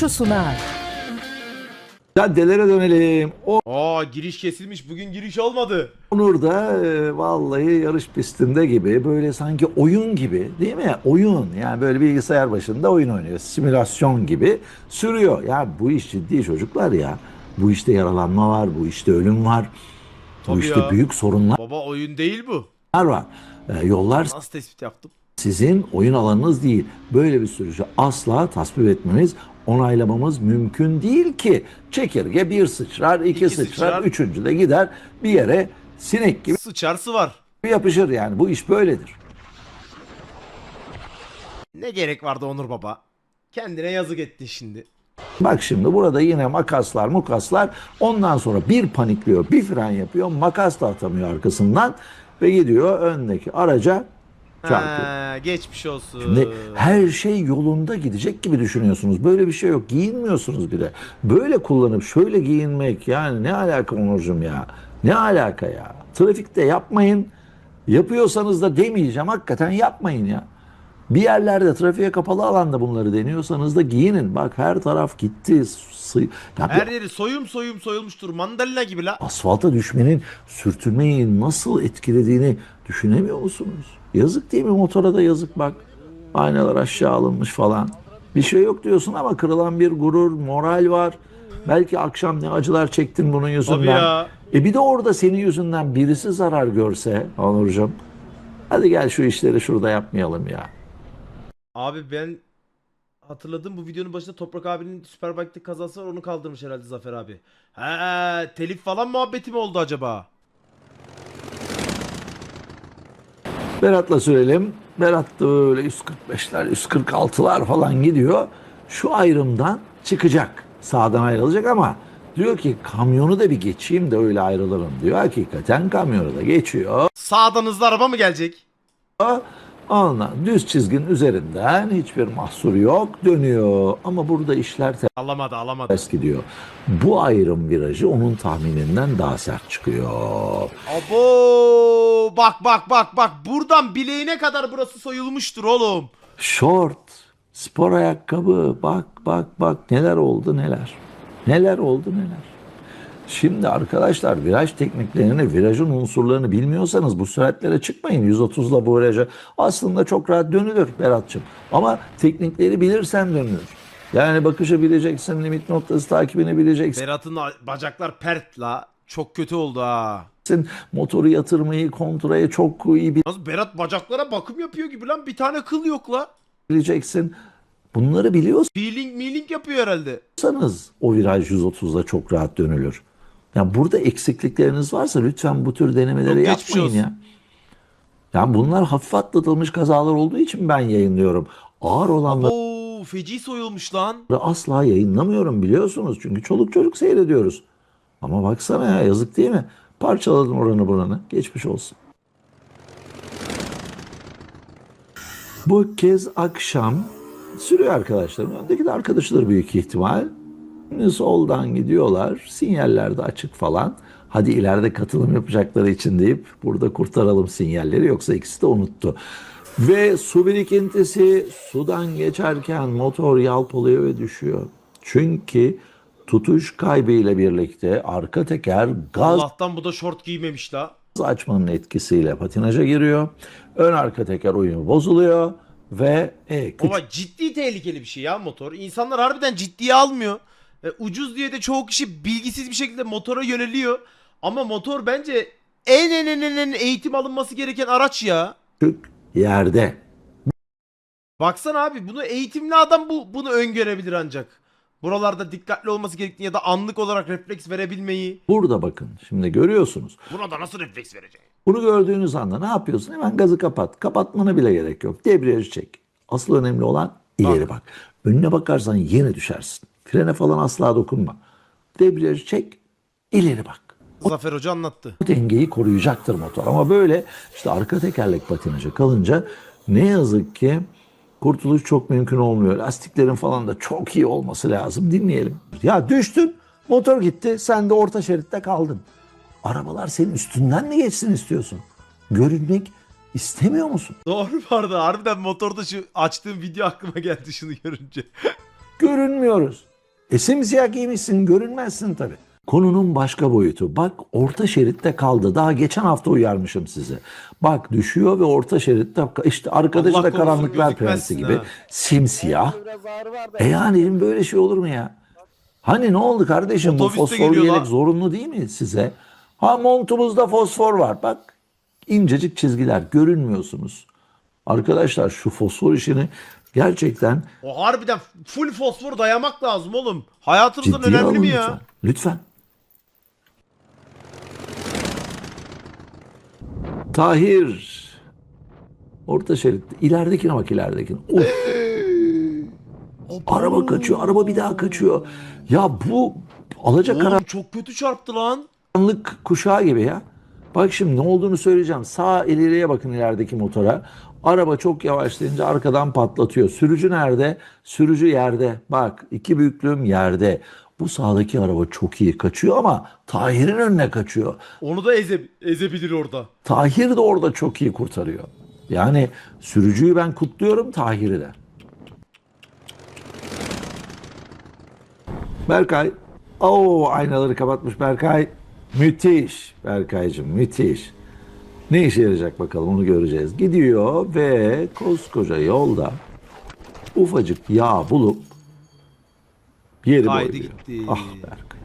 Suçu sunar. Caddelere dönelim. Aa giriş kesilmiş. Bugün giriş olmadı. Onur da e, vallahi yarış pistinde gibi böyle sanki oyun gibi değil mi? Oyun yani böyle bilgisayar başında oyun oynuyor. Simülasyon gibi sürüyor. Ya bu iş ciddi çocuklar ya. Bu işte yaralanma var, bu işte ölüm var. bu Tabii işte ya. büyük sorunlar Baba oyun değil bu. var. E, yollar Nasıl tespit yaptım? sizin oyun alanınız değil. Böyle bir sürücü asla tasvip etmemiz, onaylamamız mümkün değil ki. Çekirge bir sıçrar, iki, İki sıçrar, sıçrar. üçüncü de gider bir yere sinek gibi Sıçarsı var. yapışır yani. Bu iş böyledir. Ne gerek vardı Onur Baba? Kendine yazık etti şimdi. Bak şimdi burada yine makaslar mukaslar ondan sonra bir panikliyor bir fren yapıyor makas da atamıyor arkasından ve gidiyor öndeki araca çarpıyor. Ha, geçmiş olsun. Şimdi her şey yolunda gidecek gibi düşünüyorsunuz. Böyle bir şey yok. Giyinmiyorsunuz bile. Böyle kullanıp şöyle giyinmek yani ne alaka Onurcuğum ya? Ne alaka ya? Trafikte yapmayın. Yapıyorsanız da demeyeceğim. Hakikaten yapmayın ya. Bir yerlerde trafiğe kapalı alanda bunları deniyorsanız da giyinin. Bak her taraf gitti. Sı- Ya bir Her yeri soyum soyum soyulmuştur. Mandalina gibi la. asfalta düşmenin sürtünmeyi nasıl etkilediğini düşünemiyor musunuz? Yazık değil mi motora da yazık bak. Aynalar aşağı alınmış falan. Bir şey yok diyorsun ama kırılan bir gurur, moral var. Belki akşam ne acılar çektin bunun yüzünden. E bir de orada senin yüzünden birisi zarar görse Onurcuğum. Hadi gel şu işleri şurada yapmayalım ya. Abi ben hatırladım bu videonun başında Toprak abinin Superbike'de kazası var onu kaldırmış herhalde Zafer abi. He telif falan muhabbeti mi oldu acaba? Berat'la sürelim. Berat da öyle 145'ler, 146'lar falan gidiyor. Şu ayrımdan çıkacak. Sağdan ayrılacak ama diyor ki kamyonu da bir geçeyim de öyle ayrılırım diyor. Hakikaten kamyonu da geçiyor. Sağdan hızlı araba mı gelecek? Ondan düz çizginin üzerinden hiçbir mahsur yok dönüyor. Ama burada işler Alamadı alamadı. ters gidiyor. Bu ayrım virajı onun tahmininden daha sert çıkıyor. Abo bak bak bak bak buradan bileğine kadar burası soyulmuştur oğlum. Short, spor ayakkabı bak bak bak neler oldu neler. Neler oldu neler. Şimdi arkadaşlar viraj tekniklerini, virajın unsurlarını bilmiyorsanız bu süratlere çıkmayın. 130'la bu viraja aslında çok rahat dönülür Berat'cığım. Ama teknikleri bilirsen dönülür. Yani bakışı bileceksin, limit noktası takibini bileceksin. Berat'ın bacaklar pert la. Çok kötü oldu ha. Motoru yatırmayı, kontraya çok iyi Nasıl Berat bacaklara bakım yapıyor gibi lan bir tane kıl yok la. bileceksin. Bunları biliyorsanız Peeling meeling yapıyor herhalde. o viraj 130'da çok rahat dönülür. Ya burada eksiklikleriniz varsa lütfen bu tür denemeleri Yok, yapmayın olsun. ya. Ya bunlar hafif atlatılmış kazalar olduğu için ben yayınlıyorum. Ağır olanları Oo feci soyulmuş lan. asla yayınlamıyorum biliyorsunuz. Çünkü çoluk çocuk seyrediyoruz. Ama baksana ya yazık değil mi? Parçaladın oranı buranı. Geçmiş olsun. Bu kez akşam sürüyor arkadaşlarım. Öndeki de arkadaşıdır büyük ihtimal. Soldan gidiyorlar. Sinyaller de açık falan. Hadi ileride katılım yapacakları için deyip burada kurtaralım sinyalleri. Yoksa ikisi de unuttu. Ve su birikintisi sudan geçerken motor yalpalıyor ve düşüyor. Çünkü tutuş kaybıyla birlikte arka teker gaz Allah'tan bu da şort giymemiş la. açmanın etkisiyle patinaja giriyor. Ön arka teker uyumu bozuluyor ve e, küçük Baba ciddi tehlikeli bir şey ya motor. İnsanlar harbiden ciddiye almıyor. E, ucuz diye de çoğu kişi bilgisiz bir şekilde motora yöneliyor. Ama motor bence en en en en, en eğitim alınması gereken araç ya. yerde Baksana abi bunu eğitimli adam bu bunu öngörebilir ancak. Buralarda dikkatli olması gerektiğini ya da anlık olarak refleks verebilmeyi. burada bakın şimdi görüyorsunuz. Buna da nasıl refleks verecek? Bunu gördüğünüz anda ne yapıyorsun? Hemen gazı kapat. Kapatmana bile gerek yok. Debriyajı çek. Asıl önemli olan ileri bak. Önüne bakarsan yine düşersin. Frene falan asla dokunma. Debriyajı çek, ileri bak. Zafer Hoca anlattı. Bu dengeyi koruyacaktır motor. Ama böyle işte arka tekerlek patinajı kalınca ne yazık ki kurtuluş çok mümkün olmuyor. Lastiklerin falan da çok iyi olması lazım. Dinleyelim. Ya düştün, motor gitti, sen de orta şeritte kaldın. Arabalar senin üstünden mi geçsin istiyorsun? Görünmek istemiyor musun? Doğru vardı. Harbiden motorda şu açtığım video aklıma geldi şunu görünce. Görünmüyoruz. E simsiyah giymişsin görünmezsin tabii. Konunun başka boyutu. Bak orta şeritte kaldı. Daha geçen hafta uyarmışım sizi. Bak düşüyor ve orta şeritte işte arkadaşı Allah da karanlıklar prensi gibi ha. simsiyah. E yani böyle şey olur mu ya? Hani ne oldu kardeşim bu Otobüste fosfor geliyor yelek lan. zorunlu değil mi size? Ha montumuzda fosfor var bak incecik çizgiler görünmüyorsunuz. Arkadaşlar şu fosfor işini gerçekten O harbiden full fosfor dayamak lazım oğlum. Hayatımızdan ciddiye önemli mi lütfen. ya? Lütfen. Tahir. Orta şerit. İleridekine bak ileridekine. Of. araba kaçıyor. Araba bir daha kaçıyor. Ya bu alacak Oğlum çok kötü çarptı lan. karanlık kuşağı gibi ya. Bak şimdi ne olduğunu söyleyeceğim. Sağ ileriye bakın ilerideki motora. Araba çok yavaşlayınca arkadan patlatıyor. Sürücü nerede? Sürücü yerde. Bak iki büyüklüğüm yerde. Bu sağdaki araba çok iyi kaçıyor ama Tahir'in önüne kaçıyor. Onu da eze, ezebilir orada. Tahir de orada çok iyi kurtarıyor. Yani sürücüyü ben kutluyorum Tahir'i de. Berkay. Oo aynaları kapatmış Berkay. Müthiş Berkaycığım müthiş. Ne işe yarayacak bakalım onu göreceğiz. Gidiyor ve koskoca yolda ufacık yağ bulup yeri Haydi boyuyor. gitti. Ah Berkay.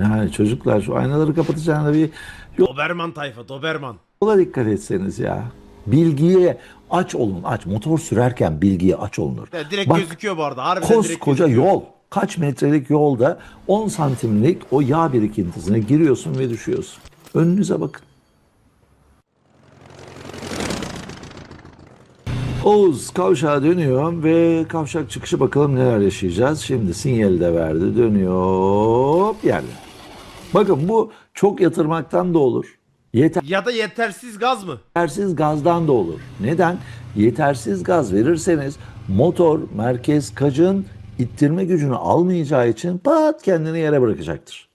Yani çocuklar şu aynaları kapatacağına bir Doberman tayfa Doberman. Yola dikkat etseniz ya. Bilgiye aç olun aç. Motor sürerken bilgiye aç olunur. Ya direkt Bak, gözüküyor bu arada. Harbiden direkt Koskoca gözüküyor. yol. Kaç metrelik yolda 10 santimlik o yağ birikintisine giriyorsun ve düşüyorsun. Önünüze bakın. Oğuz kavşağa dönüyor ve kavşak çıkışı bakalım neler yaşayacağız. Şimdi sinyali de verdi dönüyor yerde. Bakın bu çok yatırmaktan da olur. Yeter. Ya da yetersiz gaz mı? Yetersiz gazdan da olur. Neden? Yetersiz gaz verirseniz motor merkez kacın ittirme gücünü almayacağı için pat kendini yere bırakacaktır.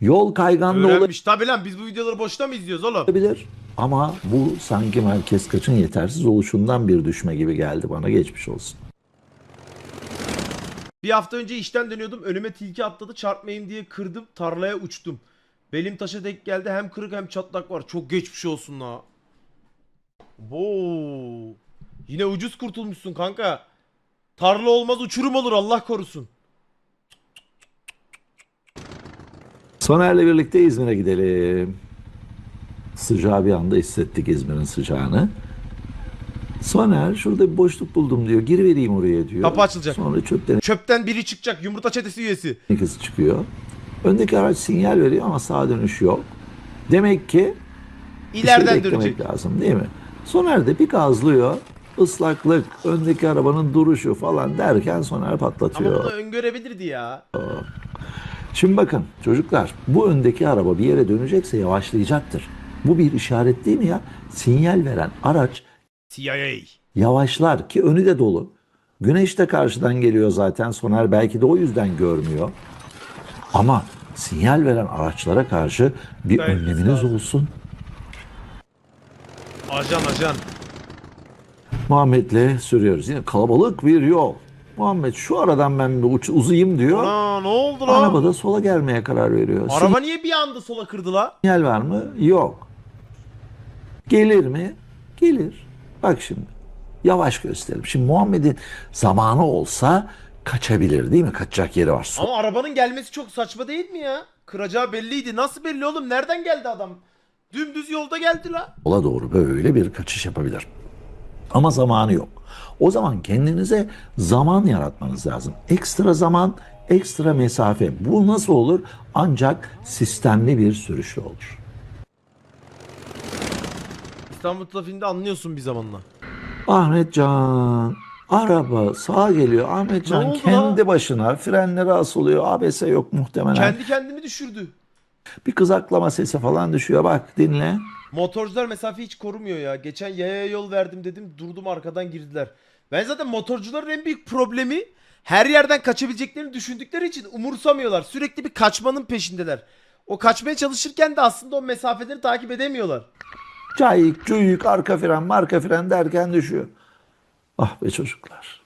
Yol kayganlı Öğrenmiş. Tabi lan biz bu videoları boşta mı izliyoruz oğlum? olabilir ama bu sanki merkez kaçın yetersiz oluşundan bir düşme gibi geldi bana geçmiş olsun. Bir hafta önce işten dönüyordum. Önüme tilki atladı. Çarpmayayım diye kırdım. Tarlaya uçtum. Belim taşa denk geldi. Hem kırık hem çatlak var. Çok geçmiş olsun la. Oo. Yine ucuz kurtulmuşsun kanka. Tarla olmaz uçurum olur Allah korusun. Soner'le birlikte İzmir'e gidelim. Sıcağı bir anda hissettik İzmir'in sıcağını. Soner şurada bir boşluk buldum diyor. Gir vereyim oraya diyor. Kapı açılacak. Sonra çöpten Çöpten biri çıkacak. Yumurta çetesi üyesi. ikisi çıkıyor. Öndeki araç sinyal veriyor ama sağa dönüş yok. Demek ki bir şey İleriden beklemek dönecek. lazım değil mi? Soner de bir gazlıyor. Islaklık, öndeki arabanın duruşu falan derken Soner Ama patlatıyor. bunu öngörebilirdi ya. Şimdi bakın çocuklar bu öndeki araba bir yere dönecekse yavaşlayacaktır. Bu bir işaret değil mi ya? Sinyal veren araç CIA. yavaşlar ki önü de dolu. Güneş de karşıdan geliyor zaten. Soner belki de o yüzden görmüyor. Ama sinyal veren araçlara karşı bir Gayet önleminiz lazım. olsun. Ajan ajan. Muhammed'le sürüyoruz. Yine kalabalık bir yol. Muhammed şu aradan ben bir uç, uzayayım diyor. Ana ne oldu lan? Araba da sola gelmeye karar veriyor. Araba niye bir anda sola kırdı la? Sinyal var mı? Yok. Gelir mi? Gelir. Bak şimdi. Yavaş gösterim. Şimdi Muhammed'in zamanı olsa kaçabilir değil mi? Kaçacak yeri var. Ama arabanın gelmesi çok saçma değil mi ya? Kıracağı belliydi. Nasıl belli oğlum? Nereden geldi adam? Dümdüz yolda geldi la. Sola doğru böyle bir kaçış yapabilir. Ama zamanı yok. O zaman kendinize zaman yaratmanız lazım. Ekstra zaman, ekstra mesafe. Bu nasıl olur? Ancak sistemli bir sürüşle olur. İstanbul trafiğinde anlıyorsun bir zamanla. Ahmetcan araba sağa geliyor. Ne Ahmetcan oldu kendi başına frenleri asılıyor. ABS yok muhtemelen. Kendi kendimi düşürdü. Bir kızaklama sesi falan düşüyor. Bak dinle. Motorcular mesafe hiç korumuyor ya. Geçen yaya yol verdim dedim durdum arkadan girdiler. Ben zaten motorcuların en büyük problemi her yerden kaçabileceklerini düşündükleri için umursamıyorlar. Sürekli bir kaçmanın peşindeler. O kaçmaya çalışırken de aslında o mesafeleri takip edemiyorlar. Cayık, cuyuk, arka fren, marka fren derken düşüyor. Ah be çocuklar.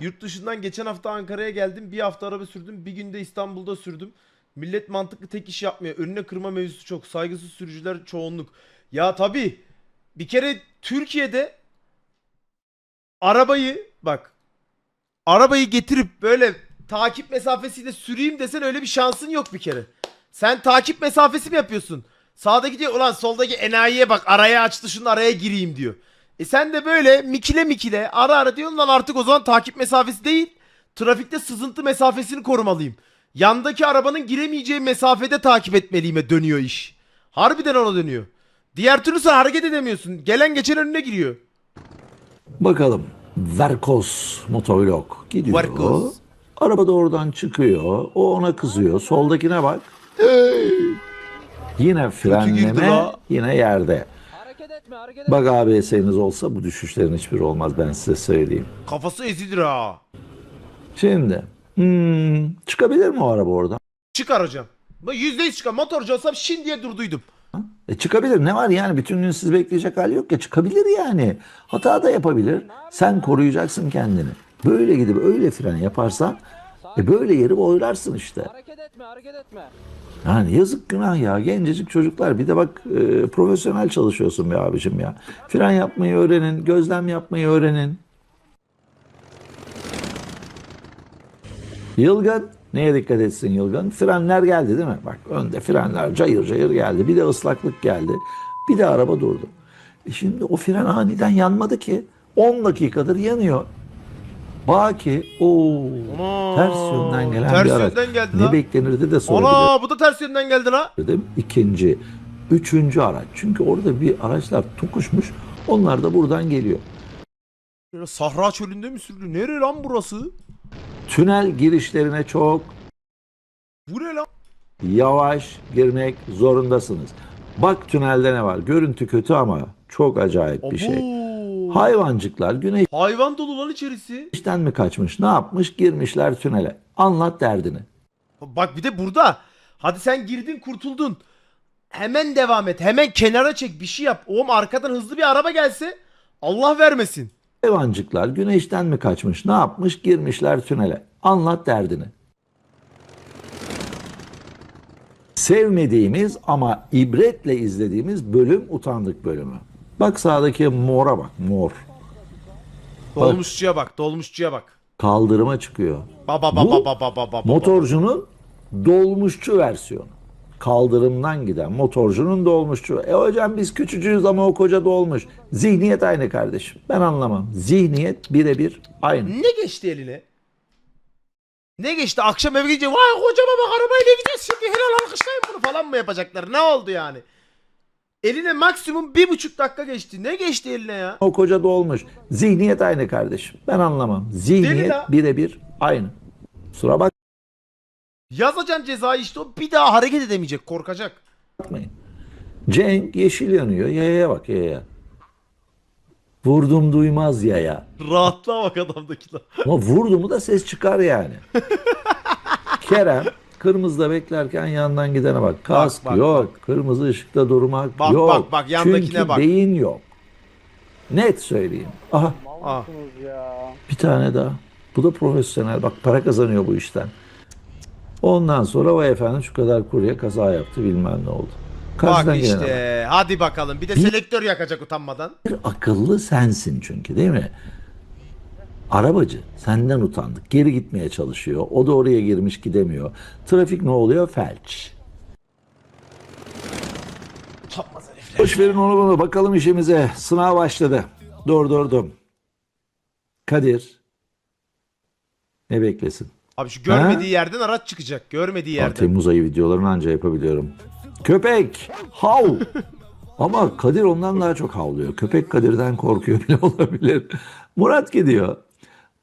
Yurt dışından geçen hafta Ankara'ya geldim. Bir hafta araba sürdüm. Bir günde İstanbul'da sürdüm. Millet mantıklı tek iş yapmıyor. Önüne kırma mevzusu çok. Saygısız sürücüler çoğunluk. Ya tabii. Bir kere Türkiye'de arabayı bak arabayı getirip böyle takip mesafesiyle süreyim desen öyle bir şansın yok bir kere. Sen takip mesafesi mi yapıyorsun? Sağdaki diyor ulan soldaki enayiye bak araya açtı şunun araya gireyim diyor. E sen de böyle mikile mikile ara ara diyorsun lan artık o zaman takip mesafesi değil. Trafikte sızıntı mesafesini korumalıyım. Yandaki arabanın giremeyeceği mesafede takip etmeliyime dönüyor iş. Harbiden ona dönüyor. Diğer türlü sen hareket edemiyorsun. Gelen geçen önüne giriyor. Bakalım. Verkos motovlog gidiyor. Verkos. Araba da oradan çıkıyor. O ona kızıyor. Soldakine bak. Yine frenleme, yine yerde. Hareket etme hareket etme. Bak ABS'niz olsa bu düşüşlerin hiçbiri olmaz ben size söyleyeyim. Kafası ezilir ha. Şimdi hmm, çıkabilir mi o araba oradan? Çıkar hocam. Ben %100 çıkar. Motorcu olsam şimdiye durduydum. E çıkabilir. Ne var yani? Bütün gün sizi bekleyecek hali yok ya. Çıkabilir yani. Hata da yapabilir. Sen koruyacaksın kendini. Böyle gidip öyle fren yaparsan e böyle yeri boylarsın işte. Etme hareket etme. Yani yazık günah ya. Gencecik çocuklar. Bir de bak e, profesyonel çalışıyorsun be abicim ya. Fren yapmayı öğrenin. Gözlem yapmayı öğrenin. Yılgın. Neye dikkat etsin Yılgın? Frenler geldi değil mi? Bak önde frenler cayır cayır geldi. Bir de ıslaklık geldi. Bir de araba durdu. E şimdi o fren aniden yanmadı ki. 10 dakikadır yanıyor. Baki o ters yönden gelen ters bir araç. yönden geldi ne lan. beklenirdi de sorabilir Ana bu da ters yönden geldi la. dedim. İkinci, üçüncü araç. Çünkü orada bir araçlar tokuşmuş. Onlar da buradan geliyor. Böyle Sahra çölünde mi sürdü? Nere lan burası? Tünel girişlerine çok Bu ne lan? yavaş girmek zorundasınız. Bak tünelde ne var? Görüntü kötü ama çok acayip bir şey. Hayvancıklar Hayvan dolu lan içerisi. güneşten mi kaçmış? Ne yapmış? Girmişler tünele. Anlat derdini. Bak bir de burada. Hadi sen girdin kurtuldun. Hemen devam et. Hemen kenara çek bir şey yap. Oğlum arkadan hızlı bir araba gelse Allah vermesin. Hayvancıklar güneşten mi kaçmış? Ne yapmış? Girmişler tünele. Anlat derdini. Sevmediğimiz ama ibretle izlediğimiz bölüm utandık bölümü. Bak sağdaki mora bak mor. Dolmuşçuya bak, dolmuşçuya bak. Kaldırıma çıkıyor. Ba ba ba Bu ba ba ba ba ba. Motorcunun dolmuşçu versiyonu. Kaldırımdan giden motorcunun dolmuşçu. E hocam biz küçücüğüz ama o koca dolmuş. Zihniyet aynı kardeşim. Ben anlamam. Zihniyet birebir aynı. Ne geçti eline? Ne geçti? Akşam eve gidince vay kocama bak arabayla gideceğiz şimdi helal alkışlayın bunu falan mı yapacaklar? Ne oldu yani? Eline maksimum bir buçuk dakika geçti. Ne geçti eline ya? O koca dolmuş. Zihniyet aynı kardeşim. Ben anlamam. Zihniyet la. birebir aynı. Kusura Yazacaksın cezayı işte o bir daha hareket edemeyecek korkacak. bakmayın. Cenk yeşil yanıyor. Yayaya bak yayaya. Vurdum duymaz yaya. Rahatlığa bak adamdaki lan. Ama vurdu mu da ses çıkar yani. Kerem kırmızıda beklerken yandan gidene bak. Kask bak, yok. Kırmızı ışıkta durmak Bak, yok. bak, bak, yandakine Çünkü bak. beyin yok. Net söyleyeyim. Aha Ah. bir tane daha. Bu da profesyonel. Bak para kazanıyor bu işten. Ondan sonra vay efendim şu kadar kurye kaza yaptı bilmem ne oldu. Bak Karşıdan bak. işte hadi bakalım bir de selektör yakacak utanmadan. Bir akıllı sensin çünkü değil mi? Arabacı senden utandık. Geri gitmeye çalışıyor. O da oraya girmiş gidemiyor. Trafik ne oluyor? Felç. Utanmaz herifler. Boş verin onu bunu. Bakalım işimize. Sınav başladı. Durdurdum. Kadir. Ne beklesin? Abi şu görmediği yerden araç çıkacak. Görmediği yerden. Temmuz ayı videolarını anca yapabiliyorum. Köpek. Hav. Ama Kadir ondan daha çok havlıyor. Köpek Kadir'den korkuyor bile olabilir. Murat gidiyor.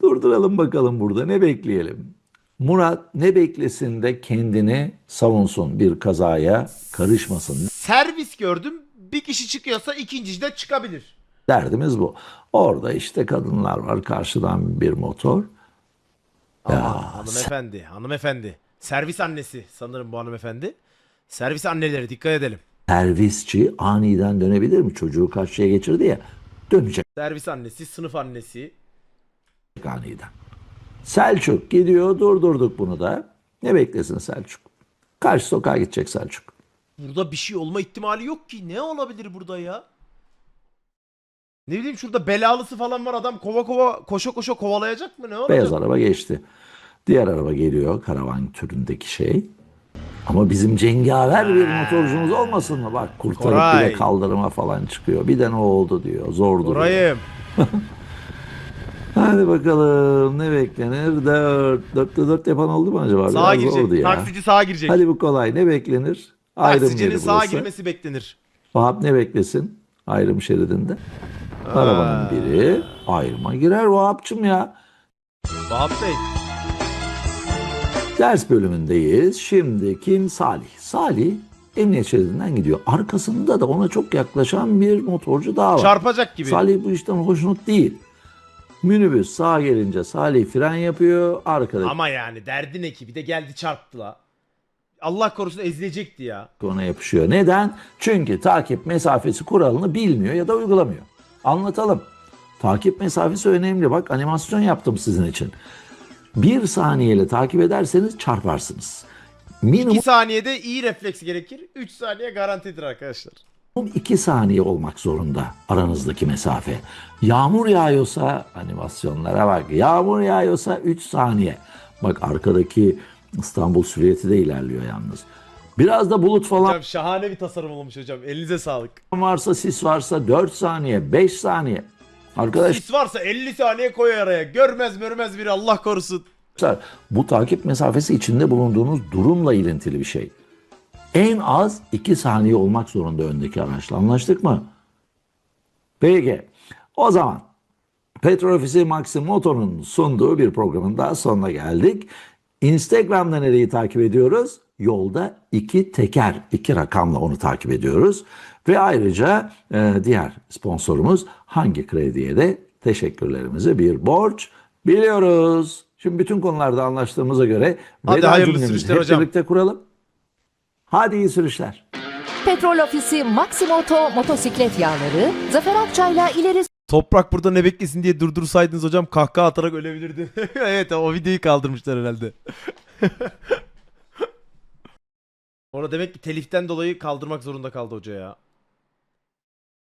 Durduralım bakalım burada ne bekleyelim. Murat ne beklesin de kendini savunsun bir kazaya karışmasın. Servis gördüm. Bir kişi çıkıyorsa ikincisi de çıkabilir. Derdimiz bu. Orada işte kadınlar var karşıdan bir motor. Ama hanımefendi, hanımefendi. Servis annesi sanırım bu hanımefendi. Servis anneleri dikkat edelim. Servisçi aniden dönebilir mi? Çocuğu karşıya geçirdi ya. Dönecek Servis annesi, sınıf annesi. Aniden. Selçuk gidiyor durdurduk bunu da. Ne beklesin Selçuk? Karşı sokağa gidecek Selçuk. Burada bir şey olma ihtimali yok ki. Ne olabilir burada ya? Ne bileyim şurada belalısı falan var adam kova kova koşa koşa kovalayacak mı ne olacak? Beyaz araba geçti. Diğer araba geliyor karavan türündeki şey. Ama bizim cengaver bir motorcumuz olmasın mı? Bak kurtarıp Koray. bile kaldırıma falan çıkıyor. Bir de ne oldu diyor. Zor duruyor. Hadi bakalım ne beklenir? Dört. Dörtte dört yapan oldu mu acaba? Sağa Biraz girecek. ya. Taksici sağa girecek. Hadi bu kolay. Ne beklenir? Ayrım Taksicinin sağa burası. girmesi beklenir. Vahap ne beklesin? Ayrım şeridinde. Arabanın biri ayrıma girer Vahap'cım ya. Vahap Bey. Ders bölümündeyiz. Şimdi kim? Salih. Salih emniyet şeridinden gidiyor. Arkasında da ona çok yaklaşan bir motorcu daha var. Çarpacak gibi. Salih bu işten hoşnut değil. Minibüs sağa gelince Salih fren yapıyor. Arkadaki Ama yani derdi ne ki? Bir de geldi çarptı la. Allah korusun ezilecekti ya. ona yapışıyor. Neden? Çünkü takip mesafesi kuralını bilmiyor ya da uygulamıyor. Anlatalım. Takip mesafesi önemli. Bak animasyon yaptım sizin için. Bir saniyeyle takip ederseniz çarparsınız. Minimum 2 saniyede iyi refleks gerekir. 3 saniye garantidir arkadaşlar. 2 saniye olmak zorunda aranızdaki mesafe. Yağmur yağıyorsa animasyonlara bak. Yağmur yağıyorsa 3 saniye. Bak arkadaki İstanbul Süriyeti de ilerliyor yalnız. Biraz da bulut falan Hocam şahane bir tasarım olmuş hocam. Elinize sağlık. varsa sis varsa 4 saniye 5 saniye. Arkadaşlar Sis varsa 50 saniye koy araya. Görmez görmez biri Allah korusun. bu takip mesafesi içinde bulunduğunuz durumla ilintili bir şey. En az 2 saniye olmak zorunda öndeki araçla anlaştık mı? Peki o zaman Petrol Ofisi Maxim Moto'nun sunduğu bir programın daha sonuna geldik. Instagram'da nereyi takip ediyoruz? Yolda iki teker, iki rakamla onu takip ediyoruz. Ve ayrıca e, diğer sponsorumuz Hangi Kredi'ye de teşekkürlerimizi bir borç biliyoruz. Şimdi bütün konularda anlaştığımıza göre Hadi veda cümlemizi sürüşler hep hocam. birlikte kuralım. Hadi iyi sürüşler. Petrol Ofisi Maximoto motosiklet yağları Zafer Akçay'la ileri Toprak burada ne beklesin diye durdursaydınız hocam kahkaha atarak ölebilirdi. evet o videoyu kaldırmışlar herhalde. Orada demek ki teliften dolayı kaldırmak zorunda kaldı hoca ya.